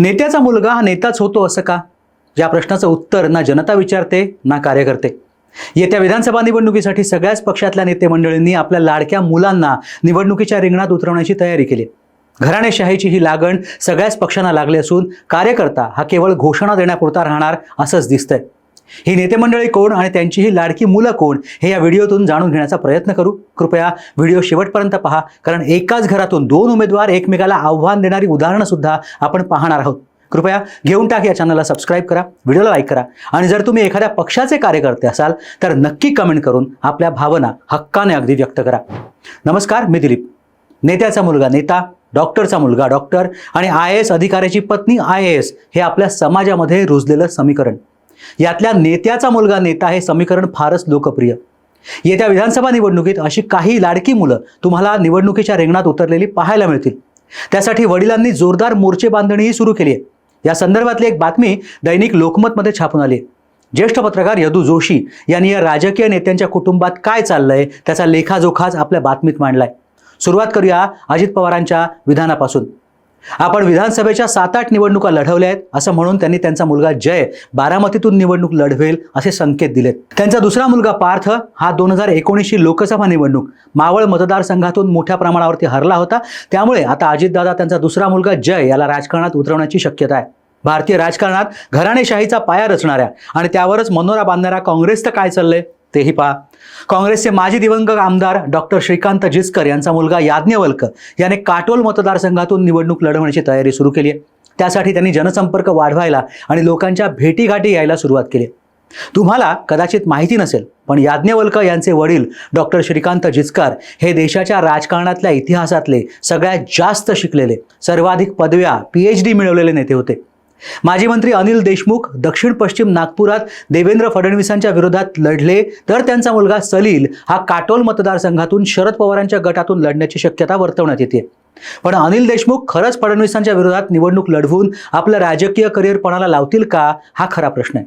नेत्याचा मुलगा हा नेताच होतो असं का? या प्रश्नाचं उत्तर ना जनता विचारते ना कार्यकर्ते. येत्या विधानसभा निवडणुकीसाठी सगळ्याच पक्षातल्या नेते मंडळींनी आपल्या लाडक्या मुलांना निवडणुकीच्या रिंगणात उतरवण्याची तयारी केली. घराणेशाहीची ही लागण सगळ्याच पक्षांना लागली असून कार्यकर्ता हा केवळ घोषणा देण्यापुरता राहणार असंच दिसतंय. ही नेते मंडळी कोण आणि त्यांची ही लाडकी मुलं कोण हे या व्हिडिओतून जाणून घेण्याचा प्रयत्न करू. कृपया व्हिडिओ शेवटपर्यंत पहा कारण एकाच घरातून दोन उमेदवार एकमेकाला आव्हान देणारी उदाहरणं सुद्धा आपण पाहणार आहोत. कृपया घेऊन टाक या चॅनलला सबस्क्राईब करा व्हिडिओला लाईक करा आणि जर तुम्ही एखाद्या पक्षाचे कार्यकर्ते असाल तर नक्की कमेंट करून आपल्या भावना हक्काने अगदी व्यक्त करा. नमस्कार मी दिलीप. नेत्याचा मुलगा नेता डॉक्टरचा मुलगा डॉक्टर आणि आय एस अधिकाऱ्याची पत्नी आय एस हे आपल्या समाजामध्ये रुजलेलं समीकरण. यातल्या नेत्याचा मुलगा नेता हे समीकरण फारच लोकप्रिय. येत्या विधानसभा निवडणुकीत अशी काही लाडकी मुलं तुम्हाला निवडणुकीच्या रिंगणात उतरलेली पाहायला मिळतील. त्यासाठी वडिलांनी जोरदार मोर्चे बांधणीही सुरू केली आहे. या संदर्भातली एक बातमी दैनिक लोकमतमध्ये छापून आली आहे. ज्येष्ठ पत्रकार यदू जोशी यांनी या राजकीय नेत्यांच्या कुटुंबात काय चाललंय त्याचा लेखाजोखाच आपल्या बातमीत मांडलाय. सुरुवात करूया अजित पवारांच्या विधानापासून. आपण विधानसभेच्या सात आठ निवडणुका लढवल्या आहेत असं म्हणून त्यांनी त्यांचा मुलगा जय बारामतीतून निवडणूक लढवेल असे संकेत दिलेत. त्यांचा दुसरा मुलगा पार्थ हा दोन हजार एकोणीसची लोकसभा निवडणूक मावळ मतदारसंघातून मोठ्या प्रमाणावरती हरला होता. त्यामुळे आता अजितदादा त्यांचा दुसरा मुलगा जय याला राजकारणात उतरवण्याची शक्यता आहे. भारतीय राजकारणात घराणेशाहीचा पाया रचणाऱ्या आणि त्यावरच मनोरा बांधणाऱ्या काँग्रेसचं काय चाललंय? तेही पहा. काँग्रेसचे माजी दिवंगत आमदार डॉक्टर श्रीकांत जिचकर यांचा मुलगा याज्ञवल्क याने काटोल मतदारसंघातून निवडणूक लढवण्याची तयारी सुरू केली आहे. त्यासाठी त्यांनी जनसंपर्क वाढवायला आणि लोकांच्या भेटीगाठी यायला सुरुवात केली तुम्हाला कदाचित माहिती नसेल पण याज्ञवल्क यांचे वडील डॉक्टर श्रीकांत जिचकार हे देशाच्या राजकारणातल्या इतिहासातले सगळ्यात जास्त शिकलेले सर्वाधिक पदव्या पी एच डी मिळवलेले नेते होते. माजी मंत्री अनिल देशमुख दक्षिण पश्चिम नागपुरात देवेंद्र फडणवीसांच्या विरोधात लढले तर त्यांचा मुलगा सलील हा काटोल मतदारसंघातून शरद पवारांच्या गटातून लढण्याची शक्यता वर्तवण्यात येते. पण अनिल देशमुख खरंच फडणवीसांच्या विरोधात निवडणूक लढवून आपलं राजकीय करिअर पणाला लावतील का हा खरा प्रश्न आहे.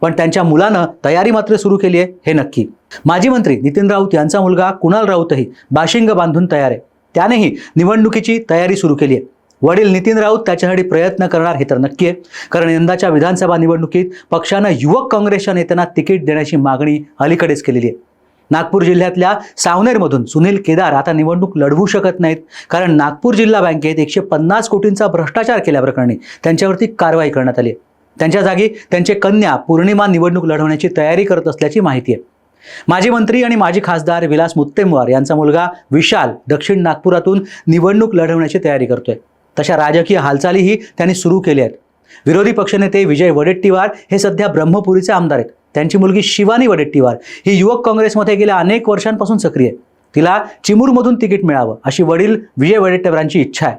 पण त्यांच्या मुलानं तयारी मात्र सुरू केली आहे हे नक्की. माजी मंत्री नितीन राऊत यांचा मुलगा कुणाल राऊतही बाशिंग बांधून तयार आहे. त्यानेही निवडणुकीची तयारी सुरू केली आहे. वडील नितीन राऊत त्याच्यासाठी प्रयत्न करणार हे तर नक्की आहे. कारण यंदाच्या विधानसभा निवडणुकीत पक्षानं युवक काँग्रेसच्या नेत्यांना तिकीट देण्याची मागणी अलीकडेच केलेली आहे. नागपूर जिल्ह्यातल्या सावनेरमधून सुनील केदार आता निवडणूक लढवू शकत नाहीत. कारण नागपूर जिल्हा बँकेत एकशे पन्नास कोटींचा भ्रष्टाचार केल्याप्रकरणी त्यांच्यावरती कारवाई करण्यात आली त्यांच्या जागी त्यांचे कन्या पूर्णिमा निवडणूक लढवण्याची तयारी करत असल्याची माहिती आहे. माजी मंत्री आणि माजी खासदार विलास मुत्तेमवार यांचा मुलगा विशाल दक्षिण नागपुरातून निवडणूक लढवण्याची तयारी करतोय. तशा राजकीय हालचालीही त्यांनी सुरू केल्या आहेत. विरोधी पक्षनेते विजय वडेट्टीवार हे सध्या ब्रह्मपुरीचे आमदार आहेत. त्यांची मुलगी शिवानी वडेट्टीवार ही युवक काँग्रेसमध्ये गेल्या अनेक वर्षांपासून सक्रिय आहे तिला चिमूरमधून तिकीट मिळावं अशी वडील विजय वडेट्टीवारांची इच्छा आहे.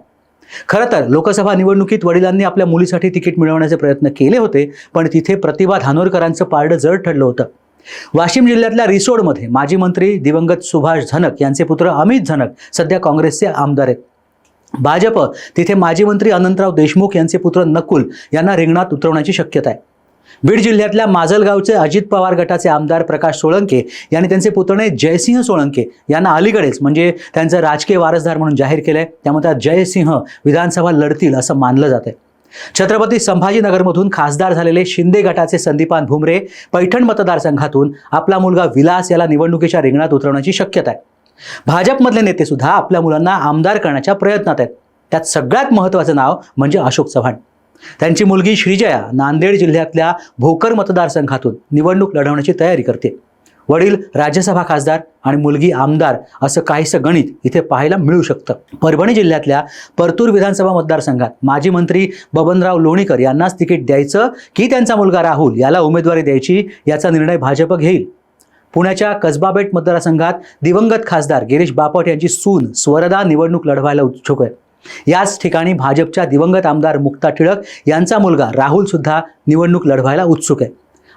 खरं तर लोकसभा निवडणुकीत वडिलांनी आपल्या मुलीसाठी तिकीट मिळवण्याचे प्रयत्न केले होते पण तिथे प्रतिभा धानोरकरांचं पारडं जड ठरलं होतं. वाशिम जिल्ह्यातल्या रिसोडमध्ये माजी मंत्री दिवंगत सुभाष झनक यांचे पुत्र अमित झनक सध्या काँग्रेसचे आमदार आहेत. भाजप तिथे माजी मंत्री अनंतराव देशमुख यांचे पुत्र नकुल यांना रिंगणात उतरवण्याची शक्यता आहे. बीड जिल्ह्यातल्या माजलगावचे अजित पवार गटाचे आमदार प्रकाश सोळंके यांनी त्यांचे पुतणे जयसिंह सोळंके यांना अलीकडेच म्हणजे त्यांचं राजकीय वारसदार म्हणून जाहीर केलं आहे त्यामुळे त्या जयसिंह विधानसभा लढतील असं मानलं जात आहे छत्रपती संभाजीनगरमधून खासदार झालेले शिंदे गटाचे संदीपान भुमरे पैठण मतदारसंघातून आपला मुलगा विलास याला निवडणुकीच्या रिंगणात उतरवण्याची शक्यता आहे. भाजपमधले नेते सुद्धा आपल्या मुलांना आमदार करण्याच्या प्रयत्नात आहेत. त्यात सगळ्यात महत्त्वाचं नाव म्हणजे अशोक चव्हाण. त्यांची मुलगी श्रीजया नांदेड जिल्ह्यातल्या भोकर मतदारसंघातून निवडणूक लढवण्याची तयारी करते. वडील राज्यसभा खासदार आणि मुलगी आमदार असं काहीसं गणित इथे पाहायला मिळू शकतं. परभणी जिल्ह्यातल्या परतूर विधानसभा मतदारसंघात माजी मंत्री बबनराव लोणीकर यांनाच तिकीट द्यायचं की त्यांचा मुलगा राहुल याला उमेदवारी द्यायची याचा निर्णय भाजप घेईल. पुण्याच्या कसबाबेट मतदारसंघात दिवंगत खासदार गिरीश बापट यांची सून स्वरदा निवडणूक लढवायला उत्सुक आहे याच ठिकाणी भाजपच्या दिवंगत आमदार मुक्ता टिळक यांचा मुलगा राहुल सुद्धा निवडणूक लढवायला उत्सुक आहे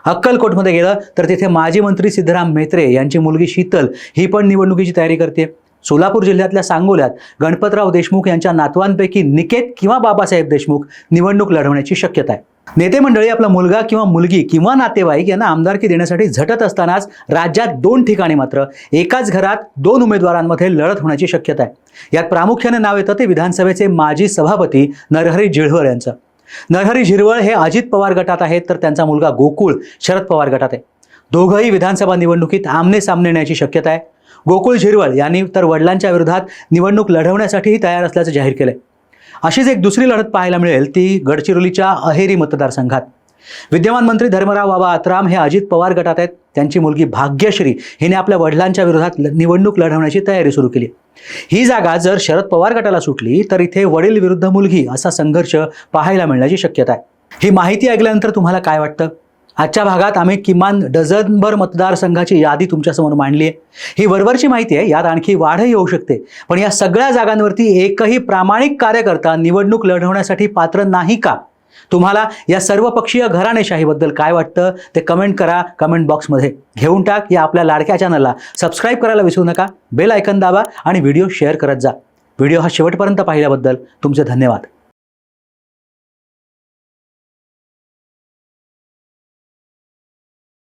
अक्कलकोटमध्ये गेलं तर तिथे माजी मंत्री सिद्धराम म्हेत्रे यांची मुलगी शीतल ही पण निवडणुकीची तयारी करते. सोलापूर जिल्ह्यातल्या सांगोल्यात गणपतराव देशमुख यांच्या नातवांपैकी निकेत किंवा बाबासाहेब देशमुख निवडणूक लढवण्याची शक्यता आहे. नेते मंडळी आपला मुलगा किंवा मुलगी किंवा नातेवाईक यांना आमदारकी देण्यासाठी झटत असतानाच राज्यात दोन ठिकाणी मात्र एकाच घरात दोन उमेदवारांमध्ये लढत होण्याची शक्यता आहे. यात प्रामुख्याने नाव येतं ते विधानसभेचे माजी सभापती नरहरी जिळहर यांचं. नरहरी झिरवळ हे अजित पवार गटात आहेत तर त्यांचा मुलगा गोकुळ शरद पवार गटात आहे. दोघंही विधानसभा निवडणुकीत आमने सामने येण्याची शक्यता आहे. गोकुळ झिरवळ यांनी तर वडिलांच्या विरोधात निवडणूक लढवण्यासाठीही तयार असल्याचं जाहीर केलंय. अशीच एक दुसरी लढत पाहायला मिळेल ती गडचिरोलीच्या अहेरी मतदारसंघात. विद्यमान मंत्री धर्मराव बाबा आत्राम हे अजित पवार गटात आहेत. त्यांची मुलगी भाग्यश्री हिने आपल्या वडिलांच्या विरोधात निवडणूक लढवण्याची तयारी सुरू केली. ही जागा जर शरद पवार गटाला सुटली तर इथे वडील विरुद्ध मुलगी असा संघर्ष पाहायला मिळण्याची शक्यता आहे. ही माहिती ऐकल्यानंतर तुम्हाला काय वाटतं? आजच्या भागात आम्ही किमान डझनभर मतदारसंघाची यादी तुमच्यासमोर मांडली आहे. ही वरवरची माहिती आहे यात आणखी वाढही येऊ शकते. पण या सगळ्या जागांवरती एकही प्रामाणिक कार्यकर्ता निवडणूक लढवण्यासाठी पात्र नाही का? तुम्हाला या सर्वपक्षीय घराणेशाहीबद्दल काय वाटतं ते कमेंट करा कमेंट बॉक्समध्ये. घेऊन टाक या आपल्या लाडक्या चॅनलला. सबस्क्राईब करायला विसरू नका बेल आयकन दाबा आणि व्हिडिओ शेअर करत जा. व्हिडिओ हा शेवटपर्यंत पाहिल्याबद्दल तुमचे धन्यवाद.